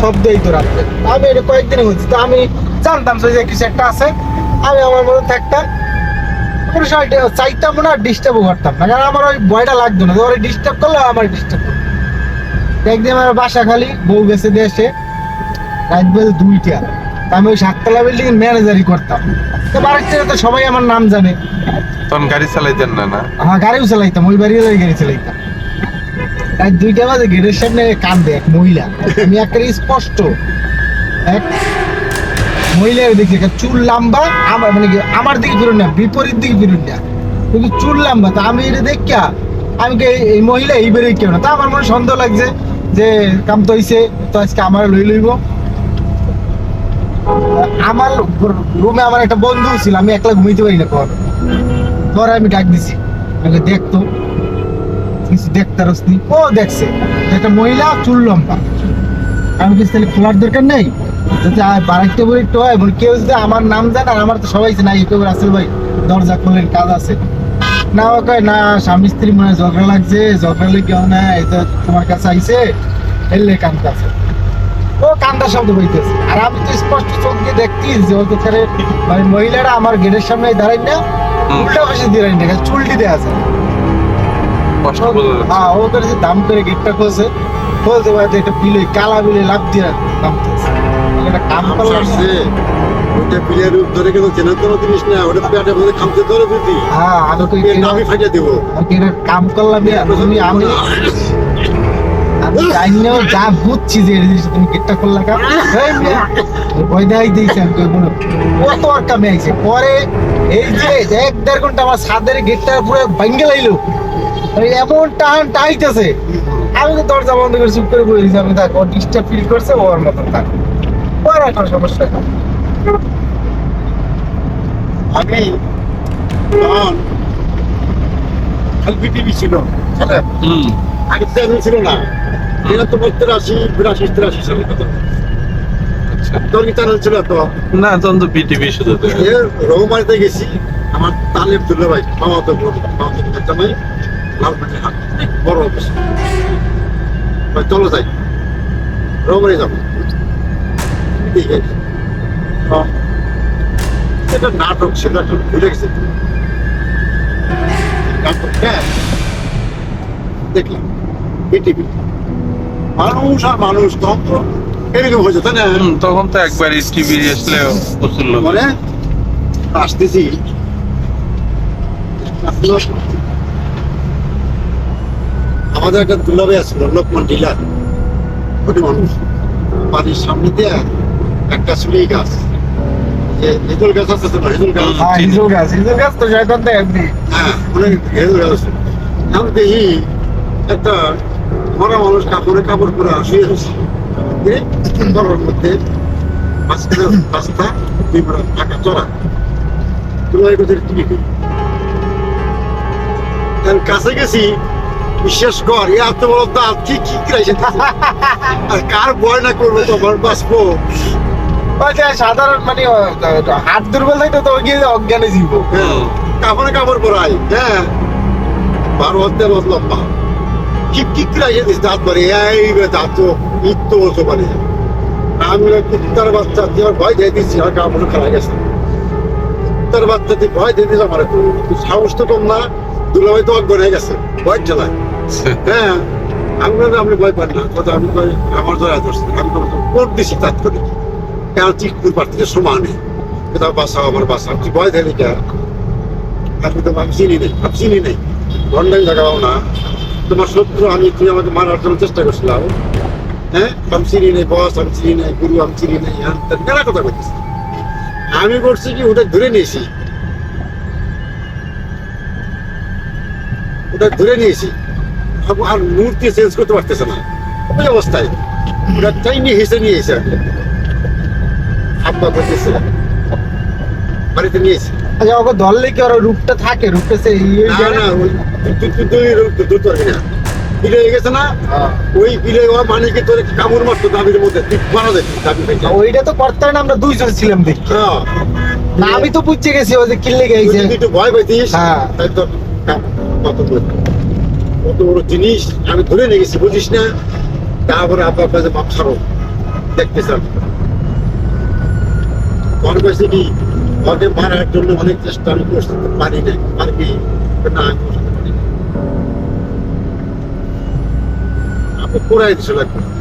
শব্দ এই তো রাত্রে আমি এটা কয়েকদিনে হচ্ছে তো আমি জানতাম যে কিছু একটা আছে। আমি আমার মতো থাকতাম কোনো সময় চাইতাম না ডিস্টার্বও করতাম না। কারণ আমার ওই ভয়টা লাগতো না ওরা ডিস্টার্ব করলে আমার ডিস্টার্ব করতো একদিন আমার বাসা খালি বউ গেছে দেশে রাত বেজে দুইটা। আমি ওই সাততলা বিল্ডিং ম্যানেজারই করতাম। তো বাড়ির থেকে তো সবাই আমার নাম জানে। তখন গাড়ি চালাইতেন না না? হ্যাঁ গাড়িও চালাইতাম ওই বাড়ি গাড়ি চালাইতাম। দুইটা বাজে গেটের সামনে কান্দে এক মহিলা। আমি একটা স্পষ্ট এক মহিলা দেখি একটা চুল লম্বা, আমার মানে কি, আমার দিকে ফিরুন না, বিপরীত দিকে ফিরুন না। কিন্তু চুল লম্বা, তা আমি এটা দেখিয়া, আমি কি এই- মহিলা এই বেরোই কেউ না? তা আমার মনে সন্দেহ লাগছে যে কাম তো হইছে, তো আজকে আমার লই লইব। আমার রুমে আমার একটা বন্ধু ছিল, আমি একলা ঘুমাইতে পারি না কর পরে আমি ডাক দিছি দেখতো কিছু দেখতে রসনি ও দেখছে একটা মহিলা চুল লম্বা। আমি কিছু তাহলে খোলার দরকার নেই? যাতে বলে কেউ যদি আমার নাম জানে আর আমার তো সবাই নাই কেউ রাসেল ভাই দরজা খোলেন কাজ আছে। না ও কয় না স্বামী স্ত্রী মনে ঝগড়া লাগছে ঝগড়া লেগে না এই তো তোমার কাছে আইছে এলে কান্দা আছে। ও কান্দা শব্দ হইতেছে। আর আমি তো স্পষ্ট চোখ দিয়ে দেখতি যে ওদের মানে মহিলারা আমার গেটের সামনে দাঁড়াই না উল্টা পাশে দাঁড়াই না চুলটি দেওয়া আছে। কষ্ট বোঝা। হ্যাঁ ও করে যে দাম করে গেটটা খুলছে খুলতে বাদে একটা পিলে কালা বিলে লাভ দিয়ে নামতেছে একটা কাম করলাম ওটা পিলের রূপ ধরে কিন্তু চেনা কোনো জিনিস না ওটা পেটে মধ্যে খামতে ধরে দিতি হ্যাঁ আমি তো নামই ফাটিয়ে দেবো। কাম করলাম তুমি আমি আমি যা বুঝছি যে তুমি গেটটা কামে আইছে। পরে এই যে এক দেড় ঘণ্টা আমার ছাদের গেটটা পুরো ভাঙ্গে লাইলো। এমন টান টাইতেছে। আমি তো দরজা বন্ধ করে চুপ করে বলে ফিল করছে ওর মতন থাক। ওর সমস্যা। আমি আগে চ্যানেল ছিল না। তো তিরাশি বিরাশি তিরাশি সালের কথা তোর কি চ্যানেল ছিল তো? না তখন তো বিটিভি শুধু তো। রঘুমারিতে গেছি। আমার তালেব দুল্লা ভাই মামা তো মামা তো ভাই লালমাটি হাট বড় অফিস। ভাই চলো যাই। রঘুমারি যাব। ঠিক আছে এটা নাটক ছিল একটু ভুলে গেছে। নাটক হ্যাঁ। দেখলাম। বিটিভি মানুষ আর মানুষ তখন তো এরকম হয়েছে তাই না? তখন তো একবার টিভি আসলে প্রচুর মানে আসতেছি। আমাদের একটা দুলাবে আছিল লোকমান ডিলার। ওটি মানুষ। বাড়ির সামনে দিয়ে একটা সুলি গাছ। যে হেজল গাছ আছে না, হেজল গাছ? হ্যাঁ গাছ হিজল গাছ তো এমনি। হ্যাঁ অনেক হেজল গাছ আছে। আমি দেখি একটা মরা মানুষ কাপড়ে কাপড় পরে গরমের মধ্যে মাঝখানে রাস্তা দুই ফাঁকা চড়া। করি কারণ কাছে গেছি বিশ্বাস কর এ দাঁত কি কি আর কার ভয় না করবে তোমার বাঁচবো সাধারণ মানে হাত দুর্বল থাকলে তো গিয়ে অজ্ঞানে জীব হ্যাঁ কাপড়ে কাপড় পরাই হ্যাঁ। বারো হতে বস কি কি কিরাইছে দিস দাঁত বাড়ি, এই দাঁত তো ঈদ তো বলতে পারি আমি কুত্তার বাচ্চা আমার ভয় দিয়ে দিচ্ছি আর কাপড় খারাপ গেছে। কুত্তার বাচ্চা দিয়ে ভয় দিয়ে দিলাম আমার। তুই সাহস তো কম না, দুলাভাই তো অজ্ঞ গেছে, ভয় চালায় হ্যাঁ আমি বললাম, আপনি ভয় পান না, কথা আমি আমার ধরে ধরছে, আমি কোট দিছি তাৎক্ষণিক কেন চিকুর প্রার্থীদের সমানে কোথাও বাসাও আমার বাসা তুই ভয় দিলি কেন? আমি তো চিনি নেই চিনি নেই। ঘন্টায় জায়গাও না। তোমার শত্রু আমি তুই আমাকে মারার জন্য চেষ্টা করছিলাম। হ্যাঁ? আমি চিনি নেই বস আমি চিনি নেই গুরু আমি চিনি নেই হ্যাঁ? মেলা কথা বলতেছি আমি করছি কি ওটা ধরে নিয়েছি। ওটা ধরে নিয়েছি। আর মূর্তি চেঞ্জ করতে পারতেছে না। ওই অবস্থায়। ওটা চাই নিয়ে হেসে নিয়ে এসে আব্বা করতেছে বাড়িতে নিয়েছি। আচ্ছা ওকে ধরলে কি ওর রূপটা থাকে? রূপটা সে ইয়ে না না না ওই না হয়ে। গেছে না। ওই বিলে ও তোর কামড় মারতো দাবির মধ্যে তুই মারা যেতি দাবি ওইটা তো করতে না আমরা দুইজন ছিলাম দেখি। না আমি তো বুঝতে গেছি ও যে গেছে একটু ভয় পাইতিস হ্যাঁ। তাই কত বড় জিনিস আমি ধরে নিয়ে গেছি বুঝিস না? তারপরে কাছে বাপ ছাড়ো দেখতেছেন মনে করছে কি? ওকে মারার জন্য অনেক চেষ্টা আমি করছি পারি নাই পারবি না আমি ওর